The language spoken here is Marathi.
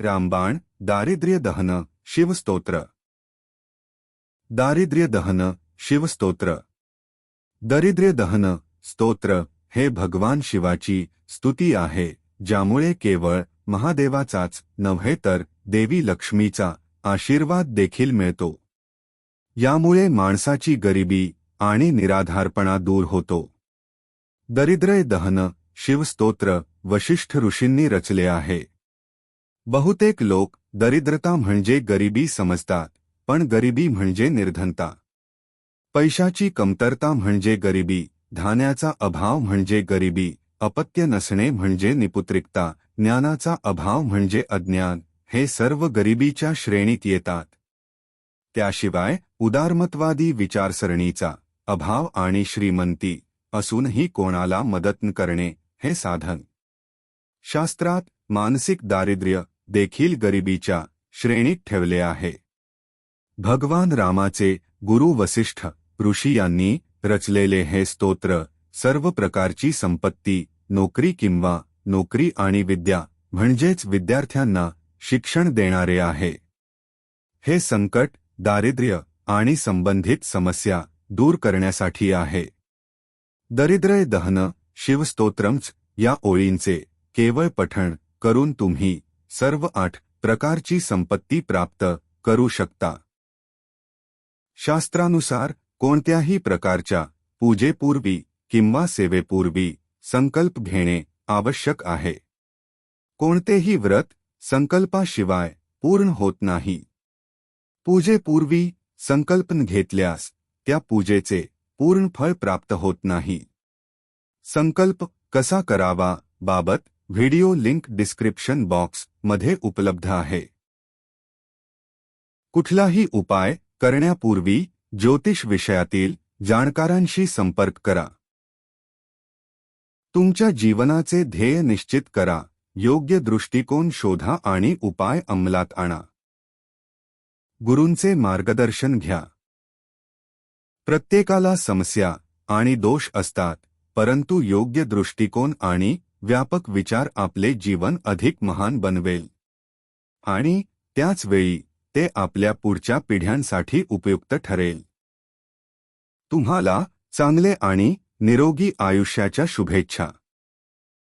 रामबाण दारिद्र्य दहन शिवस्तोत्र. दारिद्र्य दहन शिवस्तोत्र. दरिद्र्य दहन स्तोत्र हे भगवान शिवाची स्तुती आहे ज्यामुळे केवळ महादेवाचाच नव्हे तर देवी लक्ष्मीचा आशीर्वाद देखील मिळतो. यामुळे माणसाची गरिबी आणि निराधारपणा दूर होतो. दरिद्रय दहन शिवस्तोत्र वशिष्ठ ऋषींनी रचले आहे. बहुतेक लोक दरिद्रता म्हणजे गरिबी समजतात पण गरिबी म्हणजे निर्धनता. पैशाची कमतरता म्हणजे गरिबी धान्याचा अभाव म्हणजे गरिबी अपत्य नसणे म्हणजे निपुत्रिकता ज्ञानाचा अभाव म्हणजे अज्ञान हे सर्व गरिबीच्या श्रेणीत येतात. त्याशिवाय उदारमतवादी विचारसरणीचा अभाव आणि श्रीमंती असूनही कोणाला मदत करणे हे साधन. शास्त्रात मानसिक दारिद्र्य देखील गरिबीच्या श्रेणीत ठेवले आहे. भगवान रामाचे गुरु वसिष्ठ ऋषी यांनी रचलेले हे स्तोत्र सर्व प्रकारची संपत्ती नोकरी किंवा नोकरी आणि विद्या म्हणजेच विद्यार्थ्यांना शिक्षण देणारे आहे. हे संकट दारिद्र्य आणि संबंधित समस्या दूर करण्यासाठी आहे. दरिद्रय दहन शिवस्तोत्रम्स या ओळींचे केवळ पठण करून तुम्ही सर्व आठ प्रकारची संपत्ती प्राप्त करू शकता. शास्त्रानुसार कोणत्याही प्रकारच्या पूजेपूर्वी किंवा सेवेपूर्वी संकल्प घेणे आवश्यक आहे. कोणतेही व्रत संकल्पाशिवाय पूर्ण होत नाही. पूजेपूर्वी संकल्पन घेतल्यास त्या पूजेचे पूर्ण फळ प्राप्त होत नाही. संकल्प कसा करावा बाबत व्हिडिओ लिंक डिस्क्रिप्शन बॉक्स मध्ये उपलब्ध आहे. कुठलाही उपाय करण्यापूर्वी ज्योतिष विषयातील जाणकारांशी संपर्क करा. तुमच्या जीवनाचे ध्येय निश्चित करा, योग्य दृष्टिकोन शोधा आणि उपाय अंमलात आणा. गुरूंचे मार्गदर्शन घ्या. प्रत्येकाला समस्या आणि दोष असतात, परंतु योग्य दृष्टिकोन आणि व्यापक विचार आपले जीवन अधिक महान बनवेल. आणि त्याच वेळी ते आपल्या पुढच्या पिढ्यांसाठी उपयुक्त ठरेल. तुम्हाला चांगले आणि निरोगी आयुष्याच्या शुभेच्छा.